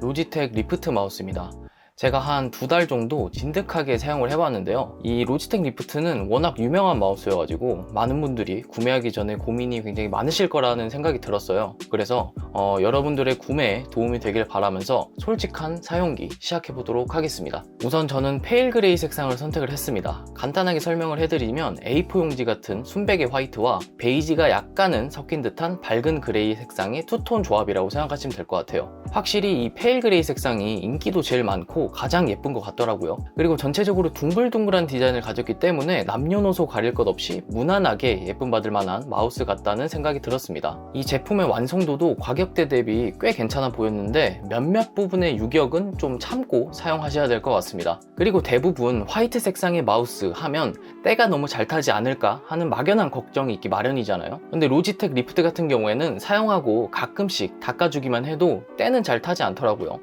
로지텍 리프트 마우스입니다. 제가 한 두 달 정도 진득하게 사용을 해봤는데요. 이 로지텍 리프트는 워낙 유명한 마우스여가지고 많은 분들이 구매하기 전에 고민이 굉장히 많으실 거라는 생각이 들었어요. 그래서 어, 여러분들의 구매에 도움이 되길 바라면서 솔직한 사용기 시작해보도록 하겠습니다. 우선 저는 페일 그레이 색상을 선택을 했습니다. 간단하게 설명을 해드리면 A4 용지 같은 순백의 화이트와 베이지가 약간은 섞인 듯한 밝은 그레이 색상의 투톤 조합이라고 생각하시면 될 것 같아요. 확실히 이 페일 그레이 색상이 인기도 제일 많고 가장 예쁜 것 같더라고요. 그리고 전체적으로 둥글둥글한 디자인을 가졌기 때문에 남녀노소 가릴 것 없이 무난하게 예쁨 받을 만한 마우스 같다는 생각이 들었습니다. 이 제품의 완성도도 가격대 대비 꽤 괜찮아 보였는데 몇몇 부분의 유격은 좀 참고 사용하셔야 될 것 같습니다. 그리고 대부분 화이트 색상의 마우스 하면 때가 너무 잘 타지 않을까 하는 막연한 걱정이 있기 마련이잖아요. 근데 로지텍 리프트 같은 경우에는 사용하고 가끔씩 닦아주기만 해도 때는 잘 타지 않더라고요.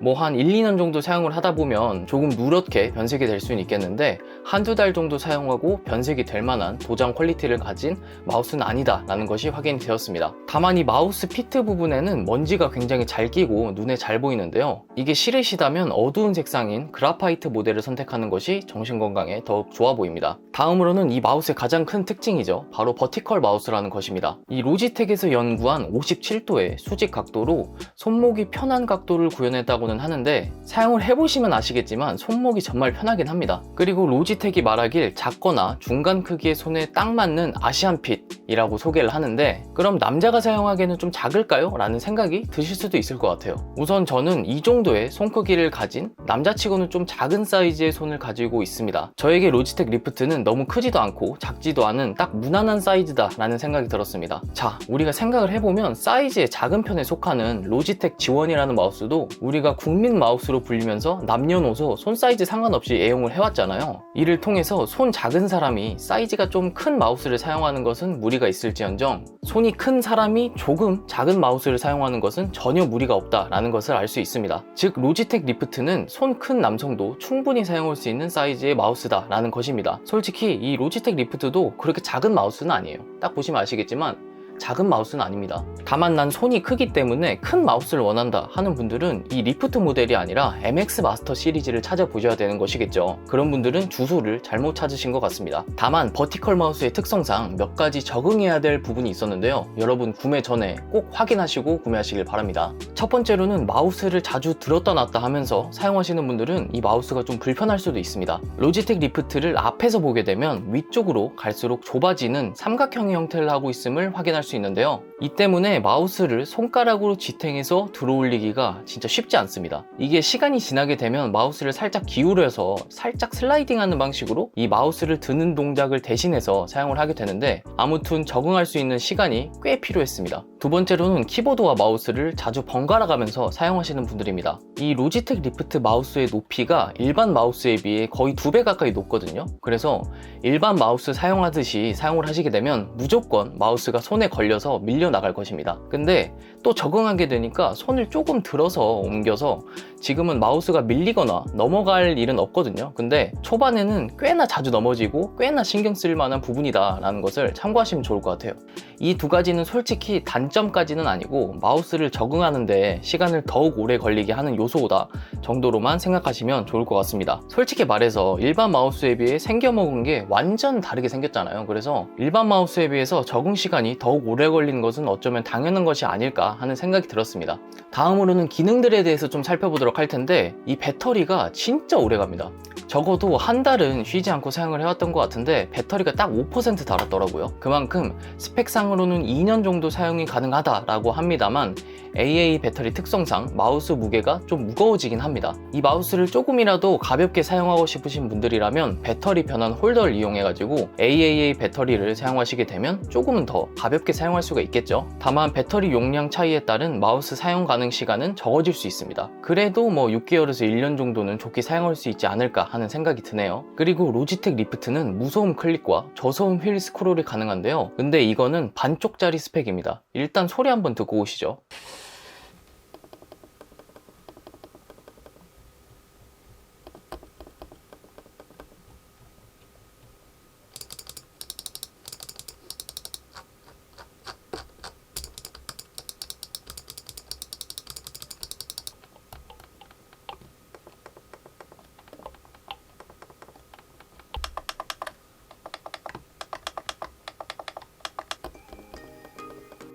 뭐 한 1, 2년 정도 사용을 하다 보면 조금 누렇게 변색이 될 수는 있겠는데 한두 달 정도 사용하고 변색이 될 만한 도장 퀄리티를 가진 마우스는 아니다 라는 것이 확인이 되었습니다. 다만 이 마우스 피트 부분에는 먼지가 굉장히 잘 끼고 눈에 잘 보이는데요. 이게 싫으시다면 어두운 색상인 그라파이트 모델을 선택하는 것이 정신건강에 더욱 좋아 보입니다. 다음으로는 이 마우스의 가장 큰 특징이죠. 바로 버티컬 마우스라는 것입니다. 이 로지텍에서 연구한 57도의 수직 각도로 손목이 편한 각도를 구현했다고 는 하는데 사용을 해보시면 아시겠지만 손목이 정말 편하긴 합니다. 그리고 로지텍이 말하길 작거나 중간 크기의 손에 딱 맞는 아시안 핏이라고 소개를 하는데 그럼 남자가 사용하기에는 좀 작을까요? 라는 생각이 드실 수도 있을 것 같아요. 우선 저는 이 정도의 손 크기를 가진 남자치고는 좀 작은 사이즈의 손을 가지고 있습니다. 저에게 로지텍 리프트는 너무 크지도 않고 작지도 않은 딱 무난한 사이즈다 라는 생각이 들었습니다. 자, 우리가 생각을 해보면 사이즈의 작은 편에 속하는 로지텍 지원이라는 마우스도 우리가 국민 마우스로 불리면서 남녀노소 손 사이즈 상관없이 애용을 해왔잖아요. 이를 통해서 손 작은 사람이 사이즈가 좀 큰 마우스를 사용하는 것은 무리가 있을지언정 손이 큰 사람이 조금 작은 마우스를 사용하는 것은 전혀 무리가 없다라는 것을 알 수 있습니다. 즉 로지텍 리프트는 손 큰 남성도 충분히 사용할 수 있는 사이즈의 마우스다라는 것입니다. 솔직히 이 로지텍 리프트도 그렇게 작은 마우스는 아니에요. 딱 보시면 아시겠지만 작은 마우스는 아닙니다. 다만 난 손이 크기 때문에 큰 마우스를 원한다 하는 분들은 이 리프트 모델이 아니라 MX 마스터 시리즈를 찾아보셔야 되는 것이겠죠. 그런 분들은 주소를 잘못 찾으신 것 같습니다. 다만 버티컬 마우스의 특성상 몇 가지 적응해야 될 부분이 있었는데요. 여러분 구매 전에 꼭 확인하시고 구매하시길 바랍니다. 첫 번째로는 마우스를 자주 들었다 놨다 하면서 사용하시는 분들은 이 마우스가 좀 불편할 수도 있습니다. 로지텍 리프트를 앞에서 보게 되면 위쪽으로 갈수록 좁아지는 삼각형의 형태를 하고 있음을 확인할 수 있는데요. 이 때문에 마우스를 손가락으로 지탱해서 들어올리기가 진짜 쉽지 않습니다. 이게 시간이 지나게 되면 마우스를 살짝 기울여서 살짝 슬라이딩하는 방식으로 이 마우스를 드는 동작을 대신해서 사용을 하게 되는데 아무튼 적응할 수 있는 시간이 꽤 필요했습니다. 두 번째로는 키보드와 마우스를 자주 번갈아 가면서 사용하시는 분들입니다. 이 로지텍 리프트 마우스의 높이가 일반 마우스에 비해 거의 두 배 가까이 높거든요. 그래서 일반 마우스 사용하듯이 사용을 하시게 되면 무조건 마우스가 손에 걸려서 밀려 나갈 것입니다. 근데 또 적응하게 되니까 손을 조금 들어서 옮겨서 지금은 마우스가 밀리거나 넘어갈 일은 없거든요. 근데 초반에는 꽤나 자주 넘어지고 꽤나 신경 쓸 만한 부분이다라는 것을 참고하시면 좋을 것 같아요. 이 두 가지는 솔직히 단점까지는 아니고 마우스를 적응하는데 시간을 더욱 오래 걸리게 하는 요소다 정도로만 생각하시면 좋을 것 같습니다. 솔직히 말해서 일반 마우스에 비해 생겨먹은 게 완전 다르게 생겼잖아요. 그래서 일반 마우스에 비해서 적응 시간이 더욱 오래 걸리는 것은 어쩌면 당연한 것이 아닐까 하는 생각이 들었습니다. 다음으로는 기능들에 대해서 좀 살펴보도록 할 텐데 이 배터리가 진짜 오래 갑니다. 적어도 한 달은 쉬지 않고 사용을 해왔던 것 같은데 배터리가 딱 5% 달았더라고요. 그만큼 스펙상으로는 2년 정도 사용이 가능하다라고 합니다만 AA 배터리 특성상 마우스 무게가 좀 무거워지긴 합니다. 이 마우스를 조금이라도 가볍게 사용하고 싶으신 분들이라면 배터리 변환 홀더를 이용해가지고 AAA 배터리를 사용하시게 되면 조금은 더 가볍게 사용할 수가 있겠죠. 다만 배터리 용량 차이에 따른 마우스 사용 가능 시간은 적어질 수 있습니다. 그래도 뭐 6개월에서 1년 정도는 좋게 사용할 수 있지 않을까 하는 생각이 드네요. 그리고 로지텍 리프트는 무소음 클릭과 저소음 휠 스크롤이 가능한데요. 근데 이거는 반쪽짜리 스펙입니다. 일단 소리 한번 듣고 오시죠.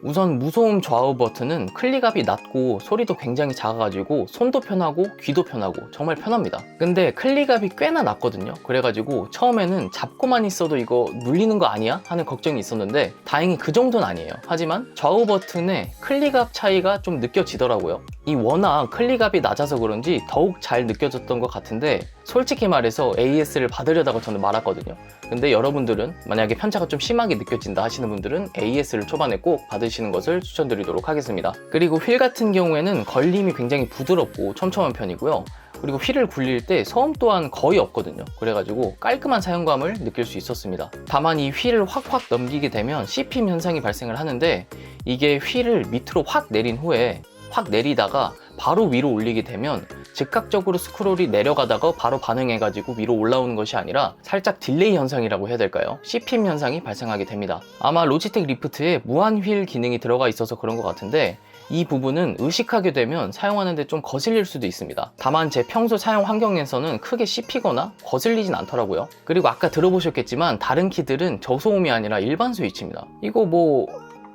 우선 무소음 좌우 버튼은 클릭압이 낮고 소리도 굉장히 작아가지고 손도 편하고 귀도 편하고 정말 편합니다. 근데 클릭압이 꽤나 낮거든요. 그래가지고 처음에는 잡고만 있어도 이거 눌리는 거 아니야? 하는 걱정이 있었는데 다행히 그 정도는 아니에요. 하지만 좌우 버튼의 클릭압 차이가 좀 느껴지더라고요. 이 워낙 클릭압이 낮아서 그런지 더욱 잘 느껴졌던 것 같은데 솔직히 말해서 AS를 받으려다가 저는 말았거든요. 근데 여러분들은 만약에 편차가 좀 심하게 느껴진다 하시는 분들은 AS를 초반에 꼭 받으시는 것을 추천드리도록 하겠습니다. 그리고 휠 같은 경우에는 걸림이 굉장히 부드럽고 촘촘한 편이고요. 그리고 휠을 굴릴 때 소음 또한 거의 없거든요. 그래가지고 깔끔한 사용감을 느낄 수 있었습니다. 다만 이 휠을 확확 넘기게 되면 씹힘 현상이 발생을 하는데 이게 휠을 밑으로 확 내린 후에 확 내리다가 바로 위로 올리게 되면 즉각적으로 스크롤이 내려가다가 바로 반응해가지고 위로 올라오는 것이 아니라 살짝 딜레이 현상이라고 해야 될까요? 씹힘 현상이 발생하게 됩니다. 아마 로지텍 리프트에 무한 휠 기능이 들어가 있어서 그런 것 같은데 이 부분은 의식하게 되면 사용하는데 좀 거슬릴 수도 있습니다. 다만 제 평소 사용 환경에서는 크게 씹히거나 거슬리진 않더라고요. 그리고 아까 들어보셨겠지만 다른 키들은 저소음이 아니라 일반 스위치입니다. 이거 뭐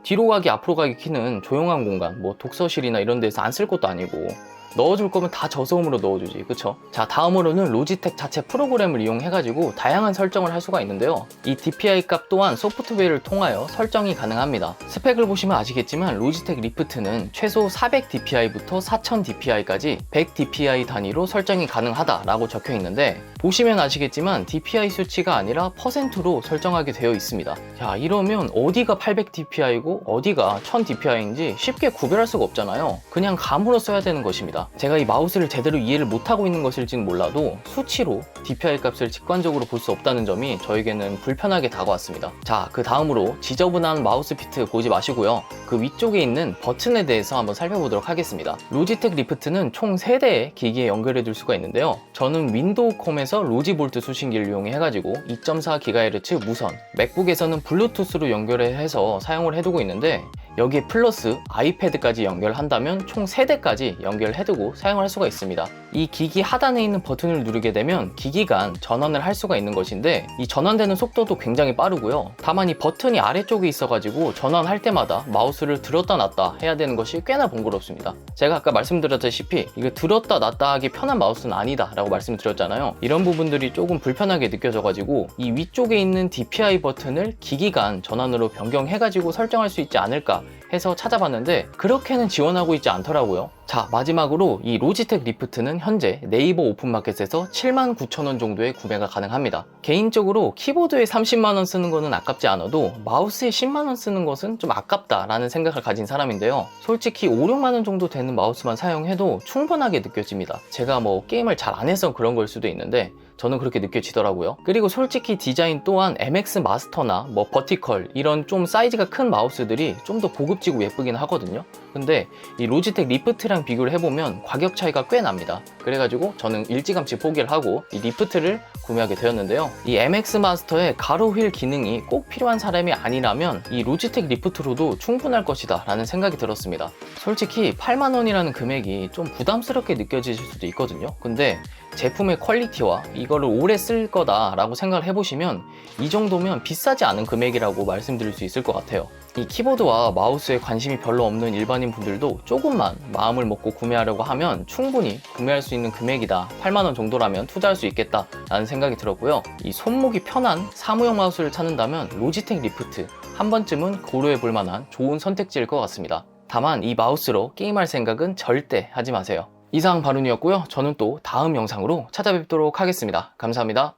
뒤로 가기 앞으로 가기 키는 조용한 공간 뭐 독서실이나 이런 데서 안 쓸 것도 아니고 넣어줄 거면 다 저소음으로 넣어주지. 그쵸? 자 다음으로는 로지텍 자체 프로그램을 이용해 가지고 다양한 설정을 할 수가 있는데요. 이 DPI 값 또한 소프트웨어를 통하여 설정이 가능합니다. 스펙을 보시면 아시겠지만 로지텍 리프트는 최소 400dpi부터 4000dpi까지 100dpi 단위로 설정이 가능하다라고 적혀 있는데 보시면 아시겠지만 DPI 수치가 아니라 퍼센트로 설정하게 되어 있습니다. 자 이러면 어디가 800dpi고 어디가 1000dpi인지 쉽게 구별할 수가 없잖아요. 그냥 감으로 써야 되는 것입니다 제가 이 마우스를 제대로 이해를 못하고 있는 것일지는 몰라도 수치로 DPI 값을 직관적으로 볼 수 없다는 점이 저에게는 불편하게 다가왔습니다. 자, 그 다음으로 지저분한 마우스 피트 보지 마시고요. 그 위쪽에 있는 버튼에 대해서 한번 살펴보도록 하겠습니다. 로지텍 리프트는 총 3대의 기기에 연결해 둘 수가 있는데요. 저는 윈도우컴에서 로지볼트 수신기를 이용해 가지고 2.4GHz 무선, 맥북에서는 블루투스로 연결해서 사용을 해두고 있는데 여기에 플러스 아이패드까지 연결한다면 총 3대까지 연결해두고 사용할 수가 있습니다. 이 기기 하단에 있는 버튼을 누르게 되면 기기 간 전원을 할 수가 있는 것인데 이 전원되는 속도도 굉장히 빠르고요. 다만 이 버튼이 아래쪽에 있어가지고 전원할 때마다 마우스를 들었다 놨다 해야 되는 것이 꽤나 번거롭습니다. 제가 아까 말씀드렸다시피 이거 들었다 놨다 하기 편한 마우스는 아니다 라고 말씀드렸잖아요. 이런 부분들이 조금 불편하게 느껴져가지고 이 위쪽에 있는 DPI 버튼을 기기 간 전원으로 변경해가지고 설정할 수 있지 않을까 해서 찾아봤는데 그렇게는 지원하고 있지 않더라고요. 자 마지막으로 이 로지텍 리프트는 현재 네이버 오픈마켓에서 79,000원 정도에 구매가 가능합니다. 개인적으로 키보드에 30만원 쓰는 거는 아깝지 않아도 마우스에 10만원 쓰는 것은 좀 아깝다라는 생각을 가진 사람인데요. 솔직히 5, 6만원 정도 되는 마우스만 사용해도 충분하게 느껴집니다. 제가 뭐 게임을 잘 안 해서 그런 걸 수도 있는데 저는 그렇게 느껴지더라고요. 그리고 솔직히 디자인 또한 MX 마스터나 뭐 버티컬 이런 좀 사이즈가 큰 마우스들이 좀 더 고급지고 예쁘긴 하거든요. 근데 이 로지텍 리프트랑 비교를 해보면 가격 차이가 꽤 납니다. 그래가지고 저는 일찌감치 포기를 하고 이 리프트를 구매하게 되었는데요. 이 MX 마스터의 가로 휠 기능이 꼭 필요한 사람이 아니라면 이 로지텍 리프트로도 충분할 것이다 라는 생각이 들었습니다. 솔직히 8만원이라는 금액이 좀 부담스럽게 느껴지실 수도 있거든요. 근데 제품의 퀄리티와 이거를 오래 쓸 거다라고 생각을 해보시면 이 정도면 비싸지 않은 금액이라고 말씀드릴 수 있을 것 같아요. 이 키보드와 마우스에 관심이 별로 없는 일반인 분들도 조금만 마음을 먹고 구매하려고 하면 충분히 구매할 수 있는 금액이다. 8만원 정도라면 투자할 수 있겠다. 라는 생각이 들었고요. 이 손목이 편한 사무용 마우스를 찾는다면 로지텍 리프트 한 번쯤은 고려해 볼 만한 좋은 선택지일 것 같습니다. 다만 이 마우스로 게임할 생각은 절대 하지 마세요. 이상 바룬이었고요. 저는 또 다음 영상으로 찾아뵙도록 하겠습니다. 감사합니다.